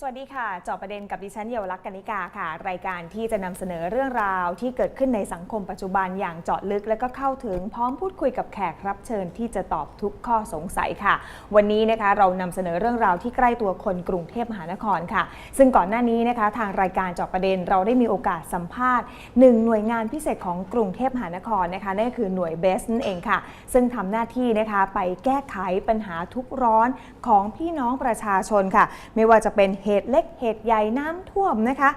สวัสดีค่ะเจอบประเด็นกับดิฉันเยาวลักษณ์กนิกาค่ะ รายการที่จะนำเสนอเรื่องราวที่เกิดขึ้นในสังคมปัจจุบันอย่างเจาะลึกและก็เข้าถึงพร้อมพูดคุยกับแขกรับเชิญที่จะตอบทุกข้อสงสัยค่ะ วันนี้นะคะเรานำเสนอเรื่องราวที่ใกล้ตัวคนกรุงเทพมหานครค่ะ ซึ่งก่อนหน้านี้นะคะ ทางรายการเจอบประเด็นเราได้มีโอกาสสัมภาษณ์หนึ่งหน่วยงานพิเศษของกรุงเทพมหานครนะคะนั่นก็คือหน่วยเบสนั่นเองค่ะ ซึ่งทำหน้าที่นะคะไปแก้ไขปัญหาทุกร้อนของพี่น้องประชาชนค่ะ ไม่ว่าจะเป็นเหตุเล็กเหตุใหญ่น้ำท่วมนะคะ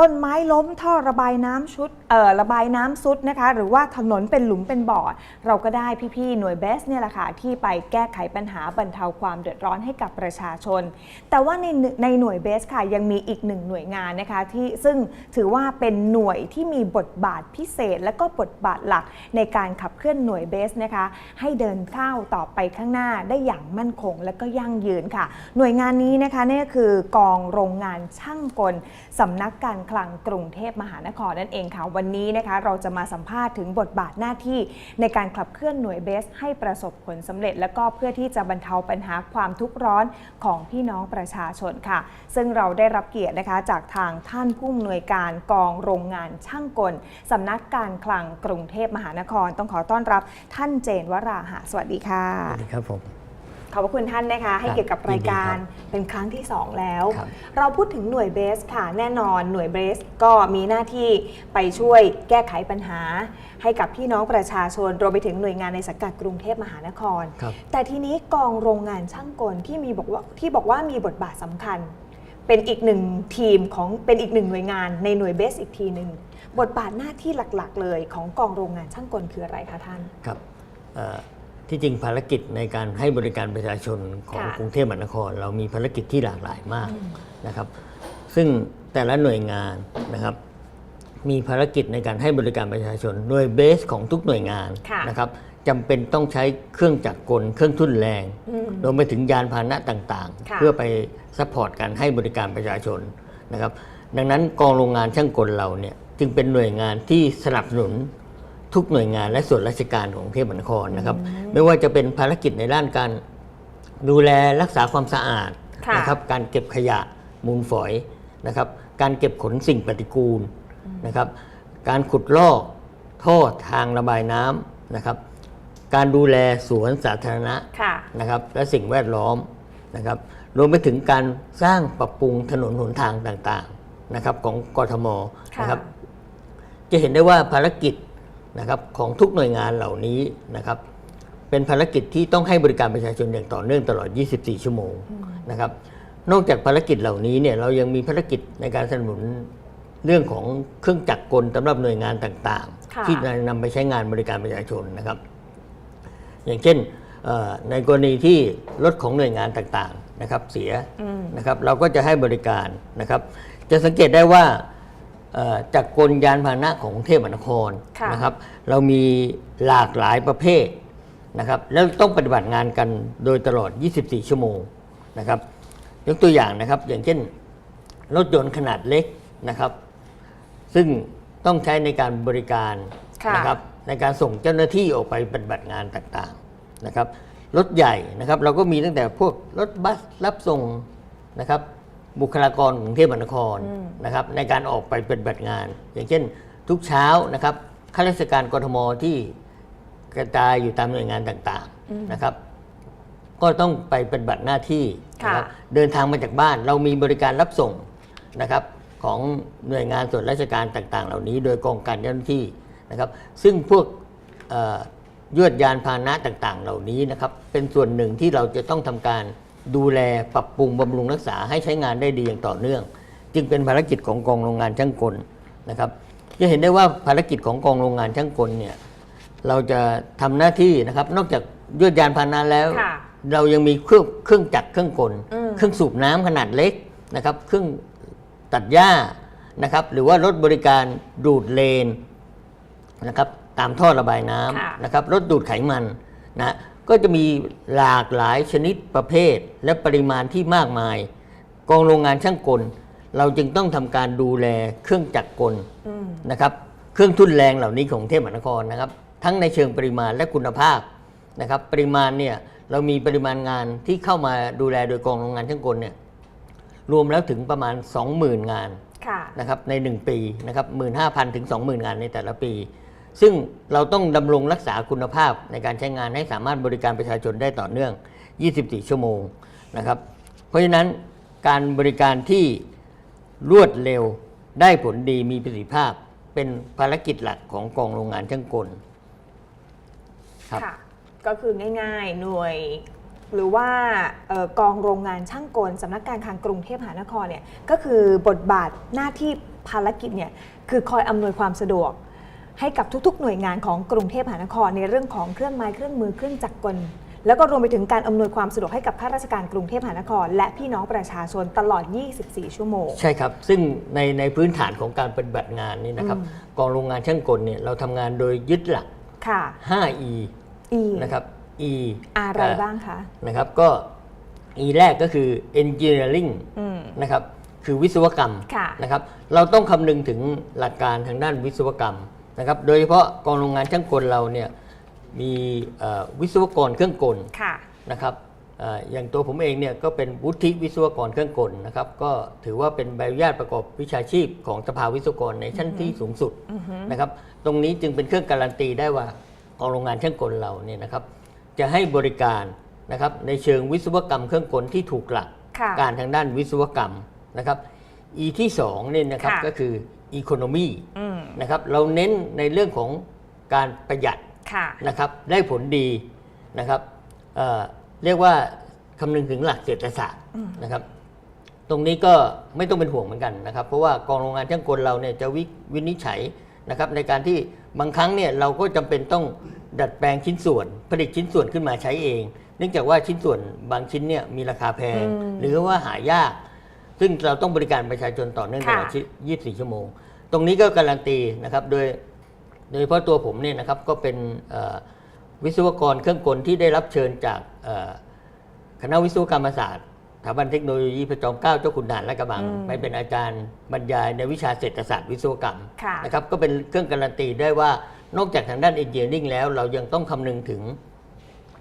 ต้นไม้ล้มท่อระบายน้ำชุดเอ่อระบายน้ำซุดนะคะ หรือว่าถนนเป็นหลุมเป็นบ่อ เราก็ได้พี่ๆหน่วยเบสเนี่ยแหละค่ะที่ไปแก้ไขปัญหาบรรเทาความเดือดร้อนให้กับประชาชน แต่ว่าในในหน่วยเบสค่ะยังมีอีกหนึ่งหน่วยงานนะคะที่ซึ่งถือว่าเป็นหน่วยที่มีบทบาทพิเศษ และก็บทบาทหลักในการขับเคลื่อนหน่วยเบสนะคะ ให้เดินข้าวต่อไปข้างหน้าได้อย่างมั่นคงและก็ยั่งยืนค่ะ หน่วยงานนี้นะคะนี่คือกองโรงงานช่างกลสำนักการคลังกรุงเทพมหานครนั่นเองค่ะ วันนี้นะคะเราจะมาสัมภาษณ์ถึงบทบาทหน้าที่ในการขับเคลื่อนหน่วยเบส ให้ประสบผลสำเร็จ และก็เพื่อที่จะบรรเทาปัญหาความทุกข์ร้อนของพี่น้องประชาชนค่ะ ซึ่งเราได้รับเกียรตินะคะจากทางท่านผู้อำนวยการกองโรงงานช่างกลสำนักการคลังกรุงเทพมหานคร ต้องขอต้อนรับท่านเจนวราหะสวัสดีค่ะสวัสดีครับผม ขอบพระคุณท่านนะคะ ให้ครับเกียรติกับรายการยินดีครัเป็นครั้งที่ 2 แล้วครับเราพูดถึงหน่วยเบสค่ะแน่นอนหน่วยเบสก็มีหน้าที่ไปช่วยแก้ไขปัญหา ให้กับพี่น้องประชาชนรวมไปถึงหน่วยงานในสังกัดกรุงเทพมหานครครับแต่ทีนี้กองโรงงานช่างกลที่มีบอกว่าที่บอกว่ามีบทบาทสำคัญ เป็นอีกหนึ่งทีมของเป็นอีกหนึ่งหน่วยงานในหน่วยเบสอีกทีหนึ่งบทบาทหน้าที่หลักๆ เลยของกองโรงงานช่างกลคืออะไรคะท่านครับเอ่อ ที่จริงภารกิจในการให้บริการประชาชนของค่ะกรุงเทพมหานคร เรามีภารกิจที่หลากหลายมากนะครับ ซึ่งแต่ละหน่วยงานนะครับ มีภารกิจในการให้บริการประชาชนโดยเบสของทุกหน่วยงานค่ะ นะครับจำเป็นต้องใช้เครื่องจักรกล เครื่องทุ่นแรง อืม รวมไปถึงยานพาหนะต่างค่ะ ๆ เพื่อไปซัพพอร์ตการให้บริการประชาชนนะครับ ดังนั้นกองโรงงานช่างกลเราเนี่ยจึงเป็นหน่วยงานที่สนับสนุน ทุกหน่วยงานและส่วนราชการของกรุงเทพมหานครนะครับ ไม่ว่าจะเป็นภารกิจในด้านการดูแลรักษาความสะอาดค่ะนะครับ การเก็บขยะมูลฝอยนะครับ การเก็บขนสิ่งปฏิกูลนะครับ การขุดลอกท่อทางระบายน้ำนะครับ การดูแลสวนสาธารณะ ค่ะ นะครับและสิ่งแวดล้อมนะครับรวมไปถึงการสร้างปรับปรุงถนนหนทางต่างๆนะครับของกทมค่ะ นะครับจะเห็นได้ว่าภารกิจ นะครับของทุกหน่วยงานเหล่านี้นะครับเป็นภารกิจที่ต้องให้บริการประชาชนอย่างต่อเนื่องตลอด 24 ชั่วโมงนะครับนอกจากภารกิจเหล่านี้เนี่ยเรายังมีภารกิจในการสนับสนุนเรื่องของเครื่องจักรกลสำหรับหน่วยงานต่างค่ะๆที่จะนำไปใช้งานบริการประชาชนนะครับ อย่างเช่นเอ่อในกรณีที่รถของหน่วยงานต่างๆนะครับเสียอืมนะครับ เราก็จะให้บริการนะครับ จะสังเกตได้ว่าเอ่อ จากกลยานพาหนะของกรุงเทพมหานครค่ะนะครับ เรามีหลากหลายประเภทนะครับ แล้วต้องปฏิบัติงานกันโดยตลอด 24 ชั่วโมงนะครับ ยกตัวอย่างนะครับ อย่างเช่น รถยนต์ขนาดเล็กนะครับ ซึ่งต้องใช้ในการบริการค่ะนะครับ ในการส่งเจ้าหน้าที่ออกไปปฏิบัติงานต่างๆนะครับ รถใหญ่นะครับ เราก็มีตั้งแต่พวกรถบัสรับส่งนะครับ บุคลากรของกรุงเทพมหานครนะครับในการออกไปปฏิบัติงาน อย่างเช่นทุกเช้านะครับข้าราชการกทมที่กระจายอยู่ตามหน่วยงานต่างๆนะครับ ก็ต้องไปปฏิบัติหน้าที่นะครับค่ะเดินทางมาจากบ้าน เรามีบริการรับส่งนะครับของหน่วยงานส่วนราชการต่าง ๆ เหล่านี้ โดยกองการเจ้าหน้าที่นะครับ ซึ่งพวกเอ่อยวดยานพาหนะต่าง ๆ เหล่านี้นะครับ เป็นส่วนหนึ่งที่เราจะต้องทำการ ดูแลปรับปรุงบำรุงรักษาให้ใช้งานได้ดีอย่างต่อเนื่อง จึงเป็นภารกิจของกองโรงงานช่างกลนะครับ จะเห็นได้ว่าภารกิจของกองโรงงานช่างกลเนี่ยเราจะทำหน้าที่นะครับ นอกจากยวดยานพาหนะแล้วค่ะเรายังมีเครื่องเครื่องจักรเครื่องกลอืมเครื่องสูบน้ำขนาดเล็กนะครับ เครื่องตัดหญ้านะครับ หรือว่ารถบริการดูดเลนนะครับ ตามท่อระบายน้ค่ะำนะครับรถดูดไขมันนะ ก็จะมีหลากหลายชนิดประเภทและปริมาณที่มากมาย กองโรงงานช่างกล เราจึงต้องทำการดูแลเครื่องจักรกลอืมนะครับ เครื่องทุ่นแรงเหล่านี้ของกรุงเทพมหานครนะครับ ทั้งในเชิงปริมาณและคุณภาพนะครับ ปริมาณเนี่ยเรามีปริมาณงานที่เข้ามาดูแลโดยกองโรงงานช่างกลเนี่ยรวมแล้วถึงประมาณ 20,000 งานค่ะนะครับใน 1 ปีนะครับ15,000 ถึง 20,000 งานในแต่ละปี ซึ่งเราต้องดำรงรักษาคุณภาพในการใช้งานให้สามารถบริการประชาชนได้ต่อเนื่อง 24 ชั่วโมงนะครับ เพราะฉะนั้นการบริการที่รวดเร็วได้ผลดีมีประสิทธิภาพ เป็นภารกิจหลักของกองโรงงานช่างกลครับค่ะ ก็คือง่ายๆ หน่วย หรือว่าออกองโรงงานช่างกลสำนักการคลังกรุงเทพมหานครเนี่ยก็คือบทบาทหน้าที่ภารกิจเนี่ยคือคอยอำนวยความสะดวก ให้กับทุกๆ หน่วยงานของกรุงเทพมหานครในเรื่องของเครื่องไม้เครื่องมือเครื่องจักรกล แล้วก็รวมไปถึงการอำนวยความสะดวกให้กับข้าราชการกรุงเทพมหานคร และพี่น้องประชาชนตลอด 24 ชั่วโมง ใช่ครับ ซึ่งในในพื้นฐานของการปฏิบัติงานนี่นะครับอืมกองโรงงานช่างกลเนี่ยเราทำงานโดยยึดหลัก ค่ะ 5E อีนะครับ E อะไรเบ้างคะนะครับก็ E แรกก็คือ engineering อืมนะครับคือวิศวกรรมค่ะนะครับ เราต้องคำนึงถึงหลักการทางด้านวิศวกรรม นะครับโดยเฉพาะกองโรงงานช่างกลเราเนี่ยมีเอ่อวิศวกรเครื่องกลค่ะนะครับเอ่ออย่างตัวผมเองเนี่ยก็เป็นวุฒิวิศวกรเครื่องกลนะครับก็ถือว่าเป็นใบอนุญาตประกอบวิชาชีพของสภาวิศวกรในชั้นที่สูงสุดอือฮึนะครับตรงนี้จึงเป็นเครื่องการันตีได้ว่ากองโรงงานช่างกลเราเนี่ยนะครับจะให้บริการนะครับในเชิงวิศวกรรมเครื่องกลที่ถูกหลักค่ะการทางด้านวิศวกรรมนะครับ E ที่2เนี่ยนะครับค่ะก็คือ Economy อืมนะครับเราเน้นในเรื่องของการประหยัดค่ะนะครับได้ผลดีนะครับเอ่อเรียกว่าคำนึงถึงหลักเศรษฐศาสตร์อืมนะครับ ตรงนี้ก็ไม่ต้องเป็นห่วงเหมือนกันนะครับ เพราะว่ากองโรงงานช่างกลเราเนี่ยจะวิวินิจฉัยนะครับในการที่บางครั้งเนี่ยเราก็จำเป็นต้องดัดแปลงชิ้นส่วน ผลิตชิ้นส่วนขึ้นมาใช้เอง เนื่องจากว่าชิ้นส่วนบางชิ้นเนี่ยมีราคาแพงอืมหรือว่าหายาก ซึ่งเราต้องบริการประชาชนต่อเนื่องตค่ะลอด24 ชั่วโมง ตรงนี้ก็การันตีนะครับ โดยโดยเฉพาะตัวผมเนี่ยนะครับก็เป็นเอ่อวิศวกรเครื่องกลที่ได้รับเชิญจากเอ่อคณะวิศวกรรมศาสตร์สถาบันเทคโนโลยีพระจอมเกล้าเจ้าคุณด่านและกระบังอืมไปเป็นอาจารย์บรรยายในวิชาเศรษฐศาสตร์วิศวกรรมค่ะ นะครับก็เป็นเครื่องการันตีได้ว่านอกจากทางด้านเอนจิเนียริ่งแล้วเรายังต้องคำนึงถึง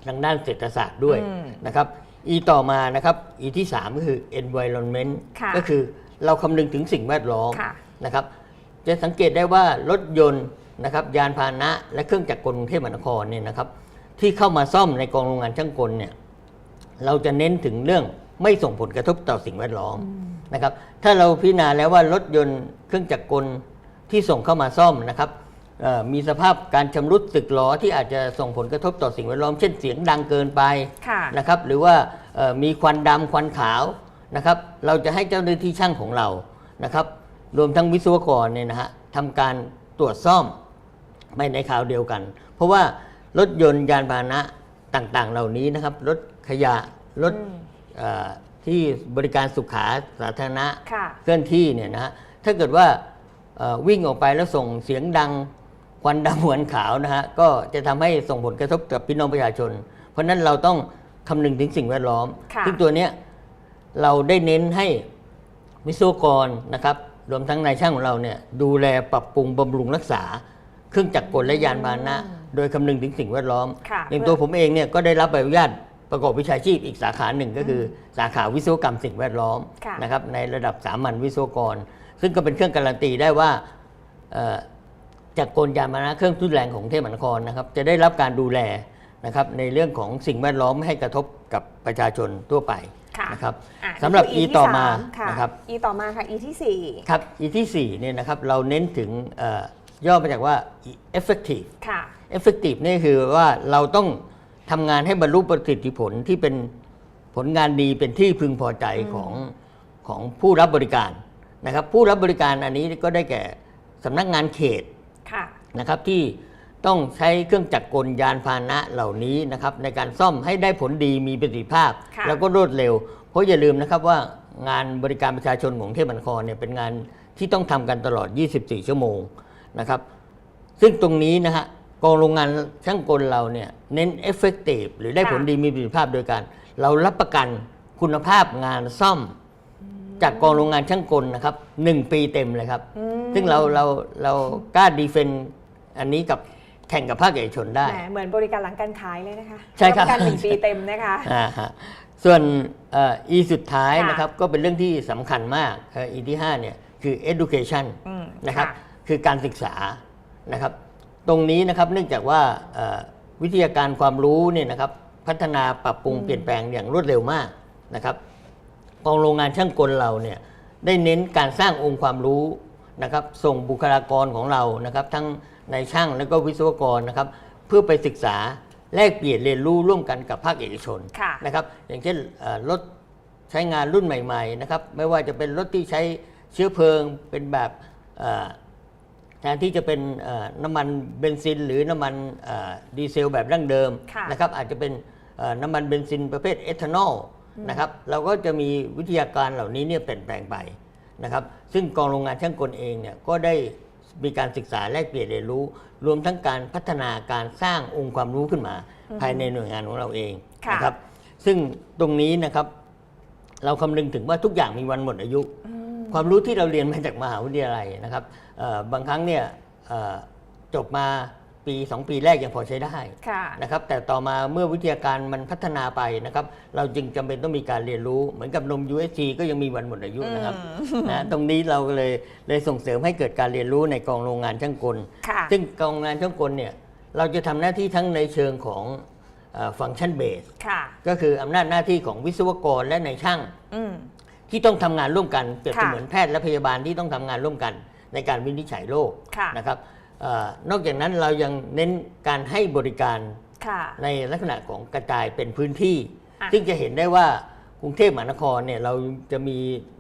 ทางด้านเศรษฐศาสตร์ด้วยอืมนะครับ E ต่อมานะครับ E ที่ 3 ก็คือ environment ค่ะก็คือเราคำนึงถึงสิ่งแวดล้อมค่ะนะครับ จะสังเกตได้ว่ารถยนต์นะครับยานพาหนะ และเครื่องจักรกลกรุงเทพมหานครเนี่ยนะครับ ที่เข้ามาซ่อมในกองโรงงานช่างกลเนี่ยเราจะเน้นถึงเรื่องไม่ส่งผลกระทบต่อสิ่งแวดล้อมนะครับ ถ้าเราพิจารณาแล้วว่ารถยนต์เครื่องจักรกลที่ส่งเข้ามาซ่อมนะครับเอ่อ มีสภาพการชำรุดสึกหรอที่อาจจะส่งผลกระทบต่อสิ่งแวดล้อม เช่นเสียงดังเกินไปค่ะ นะครับ หรือว่าเอ่อมีควันดำควันขาวนะครับ เราจะให้เจ้าหน้าที่ช่างของเรานะครับ รวมทั้งวิศวกรเนี่ยนะฮะทำการตรวจซ่อมไม่ในคราวเดียวกัน เพราะว่ารถยนต์ยานพาหนะต่างๆ เหล่านี้นะครับ รถขยะรถ อืมเอ่อที่บริการสุขาสาธารณะค่ะ เคลื่อนที่เนี่ยนะฮะถ้าเกิดว่าเอ่อวิ่งออกไปแล้วส่งเสียงดัง ควันดำควันขาวนะฮะก็จะทำให้ส่งผลกระทบกับพี่น้องประชาชน เพราะฉะนั้นเราต้องคำนึงถึงสิ่งแวดล้อมค่ะซึ่งตัวเนี้ยเราได้เน้นให้วิศวกรนะครับรวมทั้งนายช่างของเราเนี่ยดูแลปรับปรุงบำรุงรักษา เครื่องจักรกลและยานพาหนะ โดยคำนึงถึงสิ่งแวดล้อมค่ะอย่างตัวผมเองเนี่ยก็ได้รับใบอนุญาตประกอบวิชาชีพอีกสาขาหนึ่งก็คือสาขาวิศวกรรมสิ่งแวดล้อมค่ะนะครับในระดับสามัญวิศวกร ซึ่งก็เป็นเครื่องการันตีได้ว่าเอ่อ จากกลยานพาหนะเครื่องทุนแรงของกรุงเทพมหานครนะครับ จะได้รับการดูแลนะครับในเรื่องของสิ่งแวดล้อมไม่ให้กระทบกับประชาชนทั่วไปค่ะนะครับอะสำหรับ นี่ E คืต่อมาที่สค่ะ นะครับ E ต่อมาค่ะ E ที่สี่ครับ E ที่4เนี่ยนะครับเราเน้นถึงเอ่อย่อมาจากว่า effective ค่ะ effective นี่คือว่าเราต้องทำงานให้บรรลุประสิทธิผลที่เป็นผลงานดีเป็นที่พึงพอใจของของผู้รับบริการนะครับ ผู้รับบริการอันนี้ก็ได้แก่สำนักงานเขตค่ะ นะครับที่ต้องใช้เครื่องจักรกลยานพาหนะเหล่านี้นะครับในการซ่อมให้ได้ผลดีมีประสิทธิภาพค่ะแล้วก็รวดเร็ว เพราะอย่าลืมนะครับว่างานบริการประชาชนของเทพมหานครเนี่ยเป็นงานที่ต้องทำกันตลอด 24 ชั่วโมงนะครับ ซึ่งตรงนี้นะฮะกองโรงงานช่างกลเราเนี่ยเน้น effective หรือได้ค่ะผลดีมีประสิทธิภาพโดยการ เรารับประกันคุณภาพงานซ่อม จากกองโรงงานช่างกลนะครับหนึ่งปีเต็มเลยครับ อืมซึ่งเราเราเรากล้าดีเฟนต์อันนี้กับแข่งกับภาคเอกชนได้ แหมเหมือนบริการหลังการขายเลยนะคะใช่ครับ ปะกันหนึ่งปีเต็มนะคะ อ่าฮะส่วนเอ่อ E สุดท้ายค่ะ นะครับก็เป็นเรื่องที่สำคัญมากเอ่อ E ที่5เนี่ยคือ education อืมนะครับค่ะคือการศึกษานะครับ ตรงนี้นะครับเนื่องจากว่าเอ่อวิทยาการความรู้เนี่ยนะครับพัฒนาปรับปรุงเปลี่ยนแปลงอย่างรวดเร็วมากนะครับ กองโรงงานช่างกลเราเนี่ยได้เน้นการสร้างองค์ความรู้นะครับส่งบุคลากรของเรานะครับ ทั้งในช่างและก็วิศวกรนะครับ เพื่อไปศึกษาแลกเปลี่ยนเรียนรู้ร่วมกันกับภาคเอกชนค่ะนะครับอย่างเช่นเอ่อรถใช้งานรุ่นใหม่ๆนะครับไม่ว่าจะเป็นรถที่ใช้เชื้อเพลิงเป็นแบบเอ่อแทนที่จะเป็นเอ่อน้ำมันเบนซิน หรือน้ำมันเอ่อดีเซลแบบดั้งเดิมค่ะนะครับอาจจะเป็นเอ่อน้ำมันเบนซินประเภทเอทานอล นะครับ เราก็จะมีวิทยาการเหล่านี้เนี่ยเปลี่ยนแปลงไปนะครับ ซึ่งกองโรงงานช่างกลเองเนี่ยก็ได้มีการศึกษาแลกเปลี่ยนเรียนรู้ รวมทั้งการพัฒนาการสร้างองค์ความรู้ขึ้นมา ภายในหน่วยงานของเราเองค่ะนะครับ ซึ่งตรงนี้นะครับ เราคำนึงถึงว่าทุกอย่างมีวันหมดอายุอืมความรู้ที่เราเรียนมาจากมหาวิทยาลัยนะครับเอ่อบางครั้งเนี่ยเอ่อจบมา ปี 2 ปีแรกยังพอใช้ได้ค่ะนะครับแต่ต่อมาเมื่อวิทยาการมันพัฒนาไปนะครับเราจึงจำเป็นต้องมีการเรียนรู้ เหมือนกับนม USG ก็ยังมีวันหมดอายุนะครับนะตรงนี้เราเลยเลยส่งเสริมให้เกิดการเรียนรู้ในกองโรงงานช่างกลค่ะซึ่งกองโรงงานช่างกลเนี่ยเราจะทำหน้าที่ทั้งในเชิงของฟังก์ชันเบสค่ะก็คืออำนาจหน้าที่ของวิศวกรและในายช่างอืมที่ต้องทำงานร่วมกันเปรียบค่ะเสมือนแพทย์และพยาบาลที่ต้องทำงานร่วมกัน ในการวินิจฉัยโรคค่ะนะครับเออ นอกจากนั้นเรายังเน้นการให้บริการค่ะในลักษณะของกระจายเป็นพื้นที่อะซึ่งจะเห็นได้ว่ากรุงเทพมหานครเนี่ยเราจะมี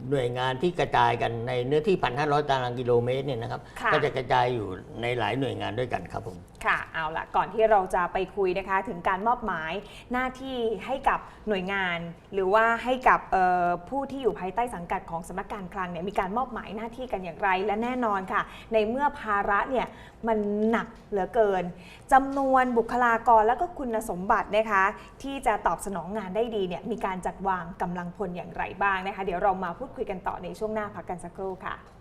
หน่วยงานที่กระจายกันในเนื้อที่ 1,500 ตารางกิโลเมตรเนี่ยนะครับค่ะก็จะกระจายอยู่ในหลายหน่วยงานด้วยกันครับผมค่ะเอาละก่อนที่เราจะไปคุยนะคะถึงการมอบหมายหน้าที่ให้กับหน่วยงาน หรือว่าให้กับเอ่อผู้ที่อยู่ภายใต้สังกัดของสำนักการคลังเนี่ยมีการมอบหมายหน้าที่กันอย่างไร และแน่นอนค่ะ ในเมื่อภาระเนี่ย มันหนักเหลือเกินจำนวนบุคลากรและก็คุณสมบัตินะคะ ที่จะตอบสนองงานได้ดีเนี่ยมีการจัดวางกำลังพลอย่างไรบ้างนะคะ เดี๋ยวเรามาพูดคุยกันต่อในช่วงหน้าพักกันสักครู่ค่ะ